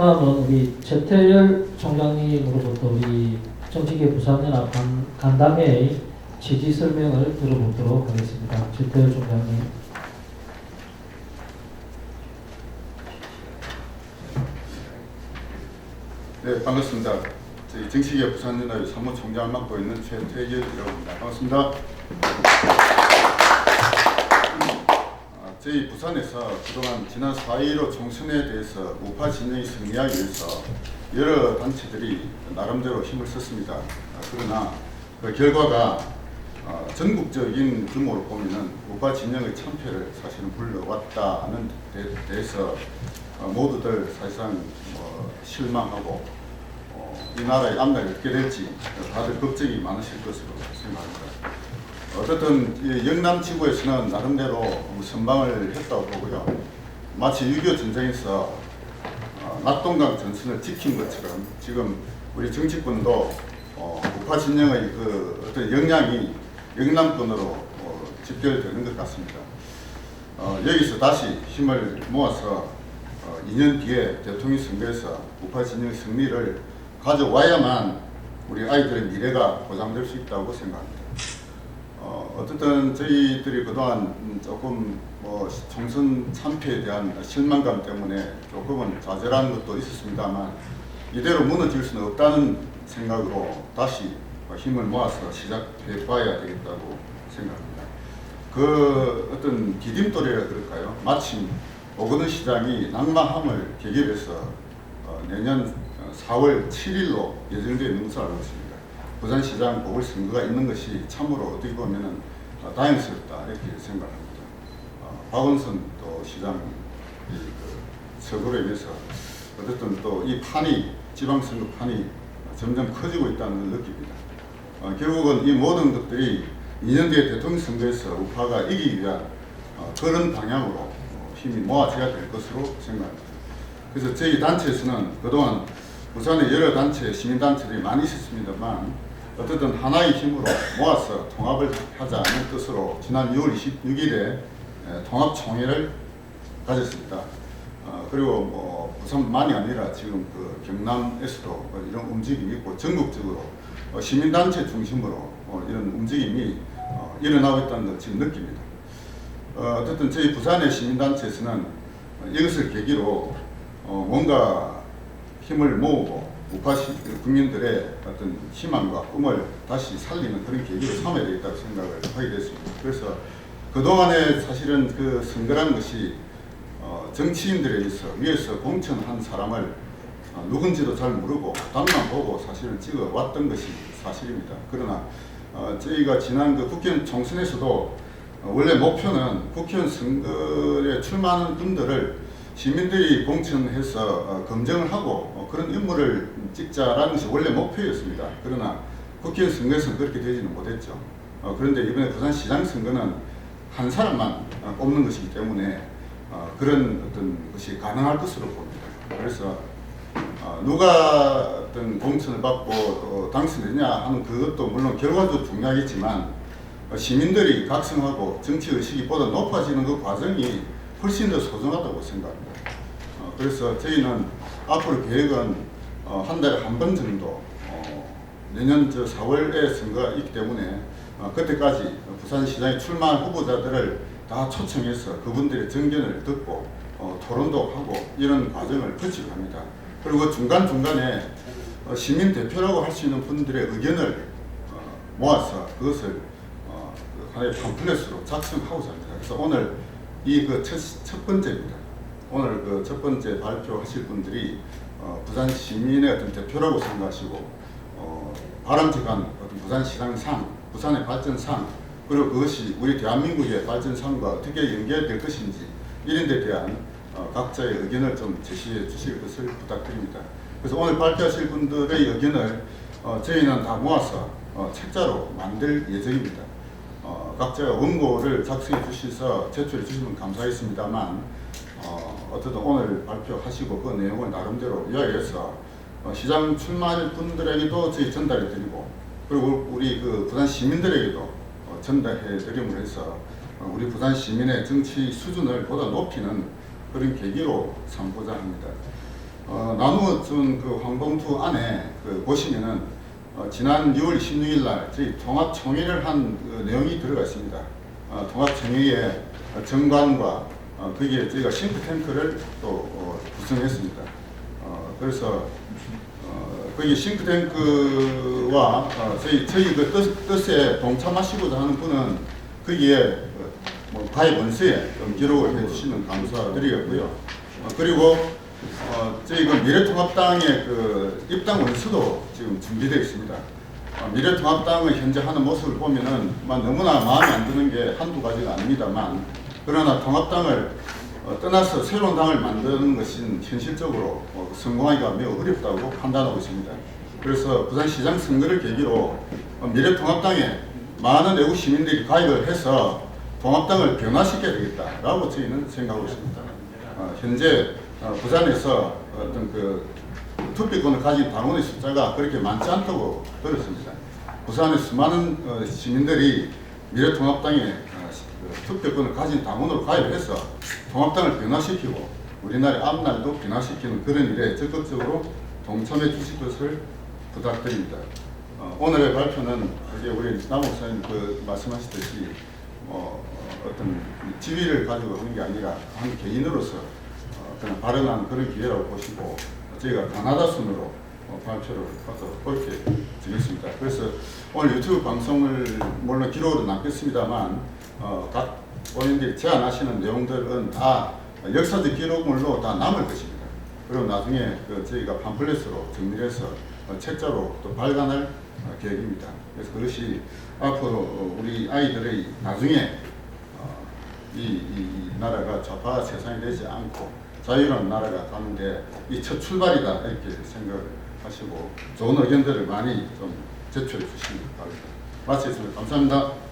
다음은 우리 최태열 총장님으로부터 우리 정치계 부산연합 간, 간담회의 취지 설명을 들어보도록 하겠습니다. 최태열 총장님. 네, 반갑습니다. 저희 정치계 부산연합 사무총장을 맡고 있는 최태열이라고 합니다. 반갑습니다. 아, 저희 부산에서 그동안 지난 4.15 총선에 대해서 우파 진영이 승리하기 위해서 여러 단체들이 나름대로 힘을 썼습니다. 아, 그러나 그 결과가 어, 전국적인 규모로 보면은 우파 진영의 참패를 사실은 불러왔다는 데 대해서 어, 모두들 사실상 뭐 실망하고 어, 이 나라의 앞날이 어떻게 될지 다들 걱정이 많으실 것으로 생각합니다. 어쨌든 이 영남 지구에서는 나름대로 선방을 했다고 보고요. 마치 6.25 전쟁에서 어, 낙동강 전선을 지킨 것처럼 지금 우리 정치권도 어, 우파 진영의 그 어떤 역량이 영남권으로 어, 집결되는 것 같습니다. 어, 여기서 다시 힘을 모아서 어, 2년 뒤에 대통령 선거에서 우파 진영의 승리를 가져와야만 우리 아이들의 미래가 보장될 수 있다고 생각합니다. 어, 어쨌든 저희들이 그동안 음, 조금 뭐 총선 참패에 대한 실망감 때문에 조금은 좌절한 것도 있었습니다만 이대로 무너질 수는 없다는 생각으로 다시 힘을 모아서 시작해 봐야 되겠다고 생각합니다. 그 어떤 디딤돌이라 그럴까요? 마침 오건우 시장이 낙마함을 계기해서 어, 내년 4월 7일로 예정되어 있는 것을 알고 있습니다. 부산시장 보궐선거가 있는 것이 참으로 어떻게 보면 다행스럽다 이렇게 생각합니다. 어, 박원순 또 시장 이그 서거로 인해서 어쨌든 또 이 판이 지방선거 판이 점점 커지고 있다는 걸 느낍니다. 어, 결국은 이 모든 것들이 2년 뒤에 대통령 선거에서 우파가 이기기 위한 어, 그런 방향으로 어, 힘이 모아져야 될 것으로 생각합니다. 그래서 저희 단체에서는 그동안 부산의 여러 단체, 시민단체들이 많이 있었습니다만 어쨌든 하나의 힘으로 모아서 통합을 하자는 뜻으로 지난 6월 26일에 통합총회를 가졌습니다. 어, 그리고 뭐 부산만이 아니라 지금 그 경남에서도 뭐 이런 움직임이 있고 전국적으로 어, 시민단체 중심으로 어, 이런 움직임이 어, 일어나고 있다는 걸 지금 느낍니다. 어, 어쨌든 저희 부산의 시민단체에서는 어, 이것을 계기로 어, 뭔가 힘을 모으고 우파 시, 국민들의 어떤 희망과 꿈을 다시 살리는 그런 계기로 삼아야 되겠다고 생각을 하게 됐습니다. 그래서 그동안에 사실은 그 선거라는 것이 어, 정치인들에 의해서 위에서 공천한 사람을 어, 누군지도 잘 모르고 당만 보고 사실은 찍어 왔던 것이 사실입니다. 그러나 어, 저희가 지난 그 국회의원 총선에서도 어, 원래 목표는 국회의원 선거에 출마하는 분들을 시민들이 공천해서 어, 검증을 하고 어, 그런 인물을 찍자라는 것이 원래 목표였습니다. 그러나 국회의원 선거에서는 그렇게 되지는 못했죠. 어, 그런데 이번에 부산시장 선거는 한 사람만 어, 뽑는 것이기 때문에 어, 그런 어떤 것이 가능할 것으로 봅니다. 그래서 어, 누가 어떤 공천을 받고 어, 당선되냐 하는 그것도 물론 결과도 중요하겠지만 어, 시민들이 각성하고 정치 의식이 보다 높아지는 그 과정이 훨씬 더 소중하다고 생각합니다. 어, 그래서 저희는 앞으로 계획은 어, 한 달에 한 번 정도 어, 내년 저 4월에 선거가 있기 때문에 어, 그때까지 부산시장에 출마한 후보자들을 다 초청해서 그분들의 정견을 듣고 어, 토론도 하고 이런 과정을 거치고 합니다. 그리고 중간중간에 어, 시민 대표라고 할 수 있는 분들의 의견을 어, 모아서 그것을 어, 그 하나의 팜플렛으로 작성하고자 합니다. 그래서 오늘 이그첫 첫 번째입니다. 오늘 그 첫 번째 발표하실 분들이 어, 부산 시민의 어떤 대표라고 생각하시고 어, 바람직한 어떤 부산 시장상, 부산의 발전상 그리고 그것이 우리 대한민국의 발전상과 어떻게 연계될 것인지 이런 데 대한 어, 각자의 의견을 좀 제시해 주실 것을 부탁드립니다. 그래서 오늘 발표하실 분들의 의견을 어, 저희는 다 모아서 어, 책자로 만들 예정입니다. 어, 각자 원고를 작성해 주셔서 제출해 주시면 감사하겠습니다만 어, 어쨌든 오늘 발표하시고 그 내용을 나름대로 이야기해서 어, 시장 출마할 분들에게도 저희 전달해 드리고 그리고 우리 그 부산 시민들에게도 어, 전달해 드림으로 해서 어, 우리 부산 시민의 정치 수준을 보다 높이는 그런 계기로 삼고자 합니다. 어, 나누어준 그 황봉투 안에 그 보시면은 어, 지난 6월 16일 날 저희 통합총회를 한 그 내용이 들어가 있습니다. 어, 통합총회의 정관과 어, 거기에 저희가 싱크탱크를 또 어, 구성했습니다. 어, 그래서 어, 거기 싱크탱크와 어, 저희 저희 그 뜻, 뜻에 동참하시고자 하는 분은 거기에 어, 뭐 가입 원서에 좀 기록을 해주시면 감사드리겠고요. 어, 그리고 어, 저희 그 미래통합당의 그 입당 원서도 지금 준비되어 있습니다. 어, 미래통합당의 현재 하는 모습을 보면은 마- 너무나 마음에 안 드는 게 한두 가지가 아닙니다만 그러나 통합당을 어, 떠나서 새로운 당을 만드는 것은 현실적으로 어, 성공하기가 매우 어렵다고 판단하고 있습니다. 그래서 부산시장 선거를 계기로 어, 미래통합당에 많은 외국 시민들이 가입을 해서 통합당을 변화시켜야 되겠다라고 저희는 생각하고 있습니다. 어, 현재 어, 부산에서 어떤 그 투표권을 가진 당원의 숫자가 그렇게 많지 않다고 들었습니다. 부산의 수많은 어, 시민들이 미래통합당에 어, 시- 그 투표권을 가진 당원으로 가입해서 통합당을 변화시키고 우리나라의 앞날도 변화시키는 그런 일에 적극적으로 동참해 주실 것을 부탁드립니다. 어, 오늘의 발표는 이제 우리 남 목사님 그 말씀하셨듯이 뭐 어, 어떤 지위를 가지고 하는 게 아니라 한 개인으로서 어, 그냥 발언한 그런 기회라고 보시고 저희가 가나다 순으로 어, 발표를 하도록 그렇게 드리겠습니다. 그래서 오늘 유튜브 방송을 물론 기록으로 남겼습니다만 어, 각 본인들이 제안하시는 내용들은 다 역사적 기록물로 다 남을 것입니다. 그리고 나중에 그 저희가 팜플렛으로 정리해서 어, 책자로 또 발간할 어, 계획입니다. 그래서 그것이 앞으로 어, 우리 아이들의 나중에 어, 이, 이, 이 나라가 좌파 세상이 되지 않고 자유로운 나라가 가는데 이첫 출발이다 이렇게 생각을 하시고 좋은 의견들을 많이 좀 제출해 주시기 바랍니다. 마치겠습니다. 감사합니다.